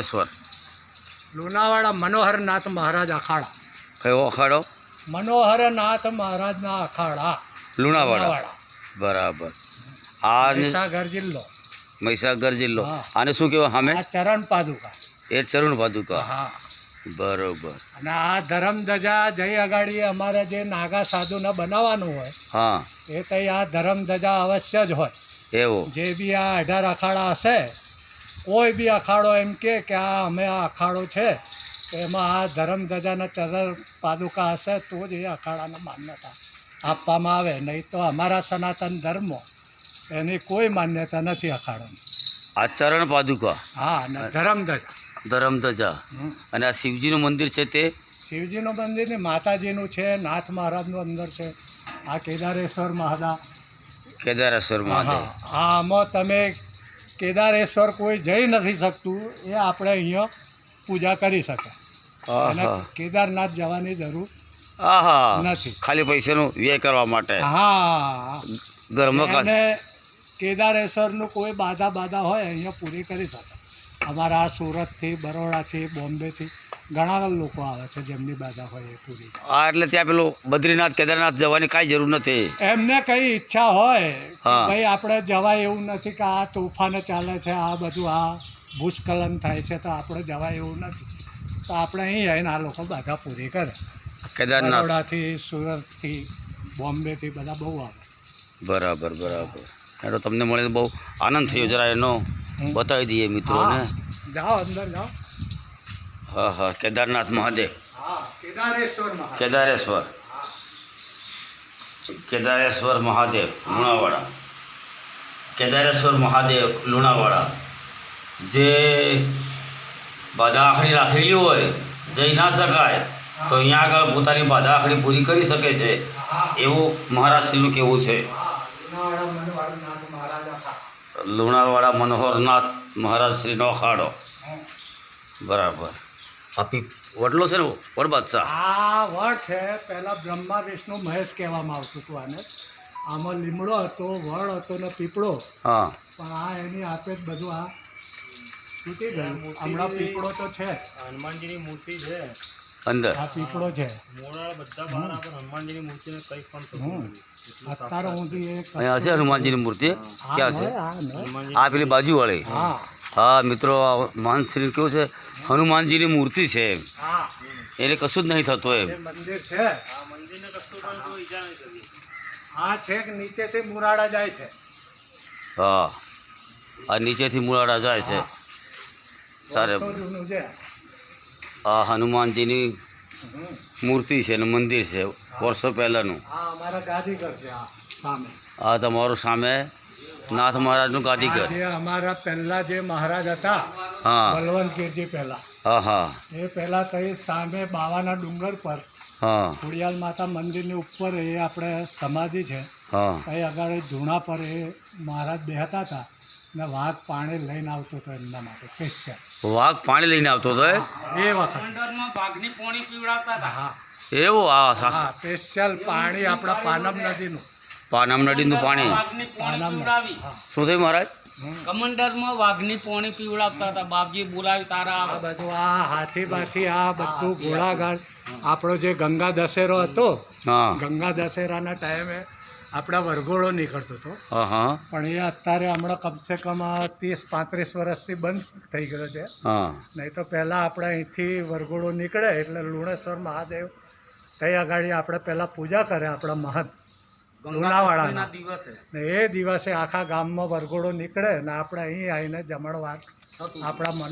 રામેશ્વર લુણાવાડા મનોહરનાથ મહારાજ અખાડા. કયો અખાડો? મનોહરનાથ મહારાજના અખાડા. લુણાવાડા. બરાબર. આ મહીસાગર જિલ્લો. મહીસાગર જિલ્લો. આને શું કહેવાય સામે? આ ચરણ પાદુકા. એ ચરણ પાદુકા. હા. બરોબર. અને આ ધરમ ધજા જઈ અગાડી અમારે જે નાગા સાધુને બનાવવાનું હોય હા. એ તઈ આ ધરમ ધજા અવશ્ય જ હોય. એવો. જે બી આ અઢાર અખાડા હશે કોઈ બી અખાડો એમ કે કે આ અમે આ અખાડો છે તો એમાં આ ધરમધજાના ચરણ પાદુકા હશે તો જ એ અખાડાને માન્યતા આપવામાં આવે. નહીં તો અમારા સનાતન ધર્મો એની કોઈ માન્યતા નથી અખાડોની. આ ચરણ પાદુકા? હા અને ધરમધજા હમ. અને આ શિવજીનું મંદિર છે તે? શિવજીનું મંદિર ને માતાજીનું છે નાથ મહારાજનું અંદર છે આ કેદારેશ્વર મહાદા કેદારેશ્વર મહાદેવ. હા, આમાં તમે કેદારેશ્વર કોઈ જઈ નથી શકતું એ આપણે અહીંયા પૂજા કરી શકે અને કેદારનાથ જવાની જરૂર નથી. ખાલી પૈસાનું વ્યય કરવા માટે. હા. અને કેદારેશ્વરનું કોઈ બાધા બાધા હોય અહીંયા પૂરી કરી શકે અમારા સુરતથી બરોડાથી બોમ્બેથી ઘણા લોકો આવે છે જેમની બાધા હોય એ પૂરી. આ એટલે ત્યાં પેલું બદ્રીનાથ કેદારનાથ જવાની કાંઈ જરૂર નથી. એમને કઈ ઈચ્છા હોય ભાઈ આપણે જવાય એવું નથી કે આ તોફાન ચાલે છે આ બધું આ ભૂસ્ખલન થાય છે તો આપણે જવાય એવું નથી. તો આપણે અહીં આવીને આ લોકો બાધા પૂરી કરે. કેદારનાથથી સુરતથી બોમ્બેથી બધા બહુ આવે. બરાબર બરાબર. એટલે તમને મળીને બહુ આનંદ થયો જરા એનો બતાવી દઈએ મિત્રોને. જાઓ અંદર જાઓ. હા હા કેદારનાથ મહાદેવ. કેદારેશ્વર કેદારેશ્વર. મહાદેવ લુણાવાડા. કેદારેશ્વર મહાદેવ લુણાવાડા. જે બાધા આખરી રાખેલી હોય જઈ ના શકાય તો અહીંયા આગળ પોતાની બાધા આખરી પૂરી કરી શકે છે. એવું મહારાષ્ટ્રનું કહેવું છે. લુણાવાડા મનોહરનાથ મહારાજ શ્રીનો અખાડો બરાબર. આપી. વડલો છે ને વડ બાદશાહ. આ વડ છે પહેલા બ્રહ્મા વિષ્ણુ મહેશ કહેવામાં આવતું હતું આને. આમાં લીમડો હતો વડ હતો ને પીપળો. હા. પણ આ એની આપે જ બધું આ તૂટી ગયું. હમણાં પીપળો તો છે. હનુમાનજીની મૂર્તિ છે. અંદર. આ પીપળો છે. મોડા બધા બહાર હનુમાનજીની મૂર્તિને કંઈ પણ અત્યારે અહીંયા છે હનુમાનજીની મૂર્તિ? ક્યાં છે? આ પેલી બાજુવાળી. હા. હા મિત્રો માનસિંહ કેવું છે? હનુમાનજીની મૂર્તિ છે એમ. હા. એટલે કશું જ નહીં થતું એમ. મંદિર છે? હા આ નીચેથી મુરાડા જાય છે? હા. આ નીચેથી મુળાડા જાય છે. સારે. આ હનુમાનજીની મૂર્તિ છે ને મંદિર છે વર્ષો પહેલાંનું. હા અમારા ગાદીઘર છે આ સામે. આ તમારું સામે. નાથ મહારાજનું ગાદીઘર જે અમારા પહેલા જે મહારાજ હતા હા. બલવંતગીરજી પહેલા. હા હા. એ પહેલા તઈ સામે બાવાના ડુંગર પર હા. ખોડિયાલ માતા મંદિરની ઉપર એ આપણે સમાધિ છે. હા. અહીં આગળ ધૂણા પર એ મહારાજ બેહતા હતા ને વાઘ પાણી લઈને આવતો હતો એમના માટે સ્પેશિયલ વાઘ પાણી લઈને આવતો હતો એ? વખત. બાઘની પોણી પીવડાવતા હતા. હા. એવું? આ હા સા- સ્પેશિયલ પાણી આપણા પાનમ નદીનું. પાનામ નદીનું પાણી. શું થયું મહારાજ? કમંડરમાં વાઘની પોણી પીવડાવતા હતા. બાપજી બોલાવી તારા આ બધું આ હાથી બાથી આ બધું ઘોડાગાડ આપણો જે ગંગા દશેરો હતો ગંગા દશેરાના ટાઈમે આપણા વરઘોડો નીકળતો હતો. હા હા. પણ એ અત્યારે હમણાં કમસે કમ ત્રીસ પાંત્રીસ વર્ષથી બંધ થઈ ગયો છે. હા. નહીં તો પહેલાં આપણે અહીંથી વરઘોડો નીકળે એટલે લુણેશ્વર મહાદેવ તઈ આગળ આપણે પહેલાં પૂજા કરે આપણા મહંત લુણાવાડાના દિવસે. ને એ દિવસે આખા ગામમાં વરઘોડો નીકળે ને આપણે અહીં આવીને જમણવાર આપણા મનો